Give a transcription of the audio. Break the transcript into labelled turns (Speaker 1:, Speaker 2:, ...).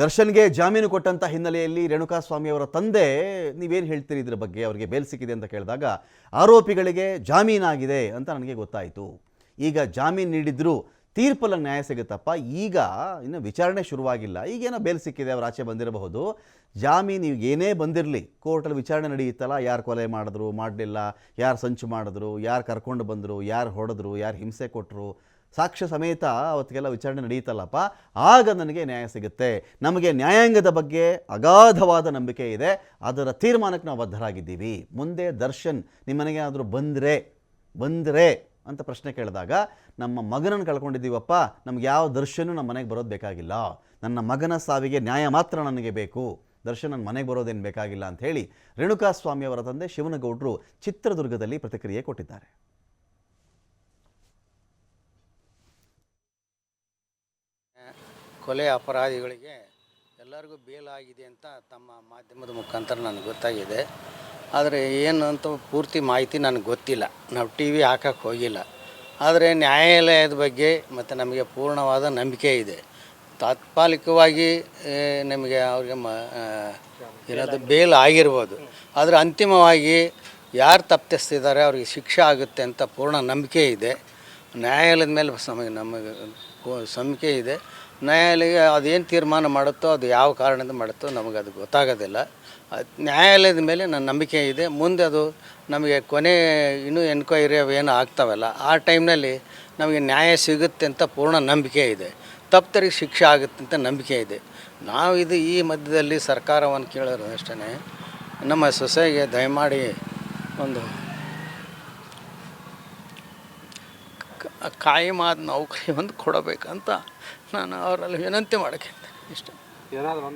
Speaker 1: ದರ್ಶನ್ಗೆ ಜಾಮೀನು ಕೊಟ್ಟಂತ ಹಿನ್ನೆಲೆಯಲ್ಲಿ ರೇಣುಕಾಸ್ವಾಮಿ ಅವರ ತಂದೆ, ನೀವೇನು ಹೇಳ್ತೀರಿ ಇದರ ಬಗ್ಗೆ? ಅವರಿಗೆ ಬೇಲ್ ಸಿಕ್ಕಿದೆ ಅಂತ ಕೇಳಿದಾಗ, ಆರೋಪಿಗಳಿಗೆ ಜಾಮೀನಾಗಿದೆ ಅಂತ ನನಗೆ ಗೊತ್ತಾಯಿತು. ಈಗ ಜಾಮೀನು ನೀಡಿದ್ರು ತೀರ್ಪಲ್ಲ ನ್ಯಾಯ ಸಿಗುತ್ತಪ್ಪ. ಈಗ ಇನ್ನು ವಿಚಾರಣೆ ಶುರುವಾಗಿಲ್ಲ. ಈಗೇನೋ ಬೇಲ್ ಸಿಕ್ಕಿದೆ, ಅವರು ಆಚೆ ಬಂದಿರಬಹುದು. ಜಾಮೀನು ಏನೇ ಬಂದಿರಲಿ, ಕೋರ್ಟಲ್ಲಿ ವಿಚಾರಣೆ ನಡೆಯುತ್ತಲ್ಲ. ಯಾರು ಕೊಲೆ ಮಾಡಿದ್ರು, ಮಾಡಲಿಲ್ಲ, ಯಾರು ಸಂಚು ಮಾಡಿದ್ರು, ಯಾರು ಕರ್ಕೊಂಡು ಬಂದರು, ಯಾರು ಹೊಡೆದ್ರು, ಯಾರು ಹಿಂಸೆ ಕೊಟ್ಟರು ಸಾಕ್ಷ್ಯ ಸಮೇತ ಅವತ್ತಿಗೆಲ್ಲ ವಿಚಾರಣೆ ನಡೆಯುತ್ತಲ್ಲಪ್ಪ? ಆಗ ನನಗೆ ನ್ಯಾಯ ಸಿಗುತ್ತೆ. ನಮಗೆ ನ್ಯಾಯಾಂಗದ ಬಗ್ಗೆ ಅಗಾಧವಾದ ನಂಬಿಕೆ ಇದೆ. ಅದರ ತೀರ್ಮಾನಕ್ಕೆ ನಾವು ಬದ್ಧರಾಗಿದ್ದೀವಿ. ಮುಂದೆ ದರ್ಶನ್ ನಿಮ್ಮ ಮನೆಗೆ ಏನಾದರೂ ಬಂದರೆ ಬಂದರೆ ಅಂತ ಪ್ರಶ್ನೆ ಕೇಳಿದಾಗ, ನಮ್ಮ ಮಗನನ್ನು ಕಳ್ಕೊಂಡಿದ್ದೀವಪ್ಪ. ನಮ್ಗೆ ಯಾವ ದರ್ಶನ ನಮ್ಮ ಮನೆಗೆ ಬರೋದು ಬೇಕಾಗಿಲ್ಲ. ನನ್ನ ಮಗನ ಸಾವಿಗೆ ನ್ಯಾಯ ಮಾತ್ರ ನನಗೆ ಬೇಕು. ದರ್ಶನ್ ನನ್ನ ಮನೆಗೆ ಬರೋದೇನು ಬೇಕಾಗಿಲ್ಲ ಅಂತ ಹೇಳಿ ರೇಣುಕಾಸ್ವಾಮಿ ಅವರ ತಂದೆ ಶಿವನಗೌಡರು ಚಿತ್ರದುರ್ಗದಲ್ಲಿ ಪ್ರತಿಕ್ರಿಯೆ ಕೊಟ್ಟಿದ್ದಾರೆ.
Speaker 2: ಕೊಲೆ ಅಪರಾಧಿಗಳಿಗೆ ಎಲ್ಲರಿಗೂ ಬೇಲಾಗಿದೆ ಅಂತ ತಮ್ಮ ಮಾಧ್ಯಮದ ಮುಖಾಂತರ ನನಗೆ ಗೊತ್ತಾಗಿದೆ. ಆದರೆ ಏನು ಅಂತ ಪೂರ್ತಿ ಮಾಹಿತಿ ನನಗೆ ಗೊತ್ತಿಲ್ಲ. ನಾವು ಟಿ ವಿ ಹಾಕಕ್ಕೆ ಹೋಗಿಲ್ಲ. ಆದರೆ ನ್ಯಾಯಾಲಯದ ಬಗ್ಗೆ ಮತ್ತು ನಮಗೆ ಪೂರ್ಣವಾದ ನಂಬಿಕೆ ಇದೆ. ತಾತ್ಕಾಲಿಕವಾಗಿ ನಿಮಗೆ ಅವ್ರಿಗೆ ಮ ಏನಾದರೂ ಬೇಲ್ ಆಗಿರ್ಬೋದು ಆದರೆ ಅಂತಿಮವಾಗಿ ಯಾರು ತಪ್ಪಿಸ್ತಿದ್ದಾರೆ, ಅವ್ರಿಗೆ ಶಿಕ್ಷೆ ಆಗುತ್ತೆ ಅಂತ ಪೂರ್ಣ ನಂಬಿಕೆ ಇದೆ. ನ್ಯಾಯಾಲಯದ ಮೇಲೆ ನಮಗೆ ನಮಗೆ ನಂಬಿಕೆ ಇದೆ. ನ್ಯಾಯಾಲಯ ಅದೇನು ತೀರ್ಮಾನ ಮಾಡುತ್ತೋ, ಅದು ಯಾವ ಕಾರಣದಿಂದ ಮಾಡುತ್ತೋ ನಮಗೆ ಅದು ಗೊತ್ತಾಗೋದಿಲ್ಲ. ನ್ಯಾಯಾಲಯದ ಮೇಲೆ ನನ್ನ ನಂಬಿಕೆ ಇದೆ. ಮುಂದೆ ಅದು ನಮಗೆ ಕೊನೆ ಇನ್ನೂ ಎನ್ಕ್ವೈರಿ ಏನು ಆಗ್ತಾವಲ್ಲ, ಆ ಟೈಮ್ನಲ್ಲಿ ನಮಗೆ ನ್ಯಾಯ ಸಿಗುತ್ತೆ ಅಂತ ಪೂರ್ಣ ನಂಬಿಕೆ ಇದೆ. ತಪ್ಪರಿಗೆ ಶಿಕ್ಷೆ ಆಗುತ್ತೆ ಅಂತ ನಂಬಿಕೆ ಇದೆ. ನಾವು ಇದು ಈ ಮಧ್ಯದಲ್ಲಿ ಸರ್ಕಾರವನ್ನು ಕೇಳೋದು ಅಷ್ಟೇ ನಮ್ಮ ಸೊಸೆಗೆ ದಯಮಾಡಿ ಒಂದು ಕ- ಕಾಯಮಾದ ನೌಕರಿ ಒಂದು ಕೊಡಬೇಕಂತ ನಾನು ಅವರಲ್ಲಿ ವಿನಂತಿ ಮಾಡೋಕ್ಕೆ ಇಷ್ಟ.
Speaker 3: ಏನಾದರೂ